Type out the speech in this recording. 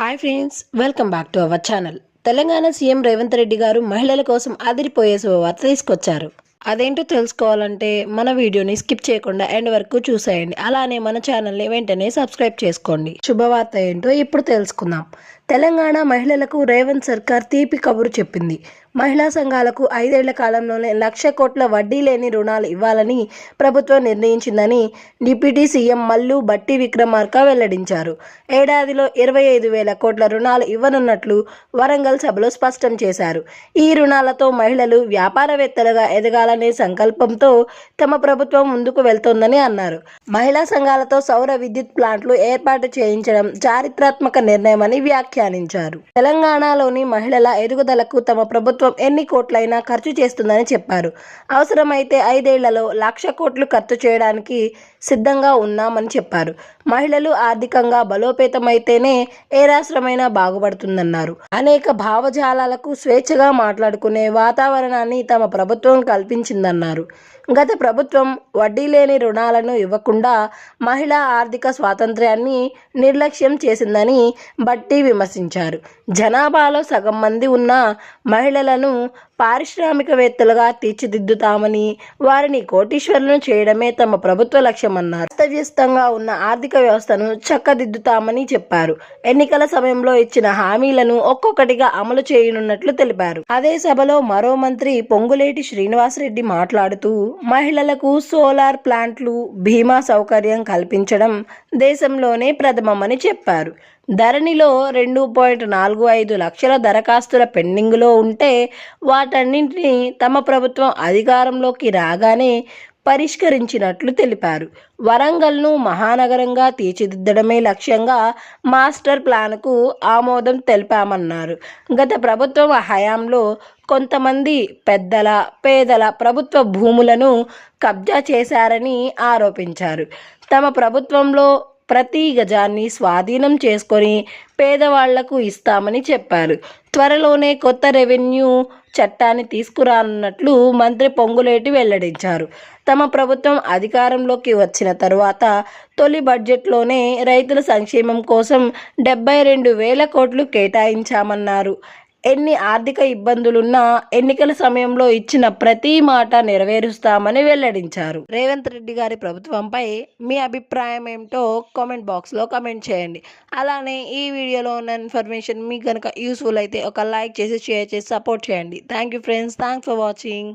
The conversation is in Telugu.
Hi friends welcome back to our channel Telangana CM Revanth Reddy గారు మహిళల కోసం అదిరిపోయే శుభవార్త తీసుకొచ్చారు. అదేంటో తెలుసుకోవాలంటే మన వీడియోని స్కిప్ చేయకుండా ఎండ్ వరకు చూసేయండి. అలానే మన ఛానల్ని వెంటనే సబ్స్క్రైబ్ చేసుకోండి. శుభవార్త ఏంటో ఇప్పుడు తెలుసుకుందాం. తెలంగాణ మహిళలకు రేవంత్ సర్కార్ తీపి కబురు చెప్పింది. మహిళా సంఘాలకు ఐదేళ్ళ కాలంలోనే లక్ష కోట్ల వడ్డీ లేని రుణాలు ఇవ్వాలని ప్రభుత్వం నిర్ణయించిందని డిప్యూటీ సీఎం మల్లు బట్టి విక్రమార్క వెల్లడించారు. ఏడాదిలో ఇరవై ఐదు వేల కోట్ల రుణాలు ఇవ్వనున్నట్లు వరంగల్ సభలో స్పష్టం చేశారు. ఈ రుణాలతో మహిళలు వ్యాపారవేత్తలుగా ఎదగాలనే సంకల్పంతో తమ ప్రభుత్వం ముందుకు వెళ్తోందని అన్నారు. మహిళా సంఘాలతో సౌర విద్యుత్ ప్లాంట్లు ఏర్పాటు చేయించడం చారిత్రాత్మక నిర్ణయమని వ్యాఖ్యానించారు తెలంగాణలోని మహిళల ఎదుగుదలకు తమ ప్రభుత్వం ఎన్ని కోట్లైనా ఖర్చు చేస్తుందని చెప్పారు. అవసరమైతే ఐదేళ్ళలో లక్ష కోట్లు ఖర్చు చేయడానికి సిద్ధంగా ఉన్నామని చెప్పారు. మహిళలు ఆర్థికంగా బలోపేతమైతేనే ఏ రాష్ట్రమైనా బాగుపడుతుందన్నారు. అనేక భావజాలాలకు స్వేచ్ఛగా మాట్లాడుకునే వాతావరణాన్ని తమ ప్రభుత్వం కల్పించిందన్నారు. గత ప్రభుత్వం వడ్డీ లేని రుణాలను ఇవ్వకుండా మహిళా ఆర్థిక స్వాతంత్ర్యాన్ని నిర్లక్ష్యం చేసిందని బట్టి విమర్శించారు జనాభాలో సగం మంది ఉన్న మహిళలను పారిశ్రామికవేత్తలుగా తీర్చిదిద్దుతామని వారిని కోటీశ్వరులను చేయడమే తమ ప్రభుత్వ లక్ష్యమన్నారు. అస్తవ్యస్తంగా ఉన్న ఆర్థిక వ్యవస్థను చక్కదిద్దుతామని చెప్పారు. ఎన్నికల సమయంలో ఇచ్చిన హామీలను ఒక్కొక్కటిగా అమలు చేయనున్నట్లు తెలిపారు. అదే సభలో మరో మంత్రి పొంగులేటి శ్రీనివాసరెడ్డి మాట్లాడుతూ మహిళలకు సోలార్ ప్లాంట్లు బీమా సౌకర్యం కల్పించడం దేశంలోనే ప్రథమమని చెప్పారు. ధరణిలో రెండు పాయింట్ నాలుగు ఐదు లక్షల దరఖాస్తుల పెండింగ్లో ఉంటే వాటన్నింటినీ తమ ప్రభుత్వం అధికారంలోకి రాగానే పరిష్కరించినట్లు తెలిపారు. వరంగల్ను మహానగరంగా తీర్చిదిద్దడమే లక్ష్యంగా మాస్టర్ ప్లాన్కు ఆమోదం తెలిపామన్నారు. గత ప్రభుత్వ హయాంలో కొంతమంది పెద్దల పేదల ప్రభుత్వ భూములను కబ్జా చేశారని ఆరోపించారు. తమ ప్రభుత్వంలో ప్రతి గజాన్ని స్వాధీనం చేసుకొని పేదవాళ్ళకు ఇస్తామని చెప్పారు. త్వరలోనే కొత్త రెవెన్యూ చట్టాన్ని తీసుకురానున్నట్లు మంత్రి పొంగులేటి వెల్లడించారు. తమ ప్రభుత్వం అధికారంలోకి వచ్చిన తరువాత తొలి బడ్జెట్లోనే రైతుల సంక్షేమం కోసం డెబ్బై రెండు వేల కోట్లు కేటాయించామన్నారు. ఎన్ని ఆర్థిక ఇబ్బందులున్నా ఎన్నికల సమయంలో ఇచ్చిన ప్రతి మాట నెరవేరుస్తామని వెల్లడించారు. రేవంత్ రెడ్డి గారి ప్రభుత్వంపై మీ అభిప్రాయం ఏమిటో కామెంట్ బాక్స్లో కామెంట్ చేయండి. అలానే ఈ వీడియోలో ఉన్న ఇన్ఫర్మేషన్ మీకు కనుక యూస్ఫుల్ అయితే ఒక లైక్ చేసి షేర్ చేసి సపోర్ట్ చేయండి. Thank you friends. Thanks for watching.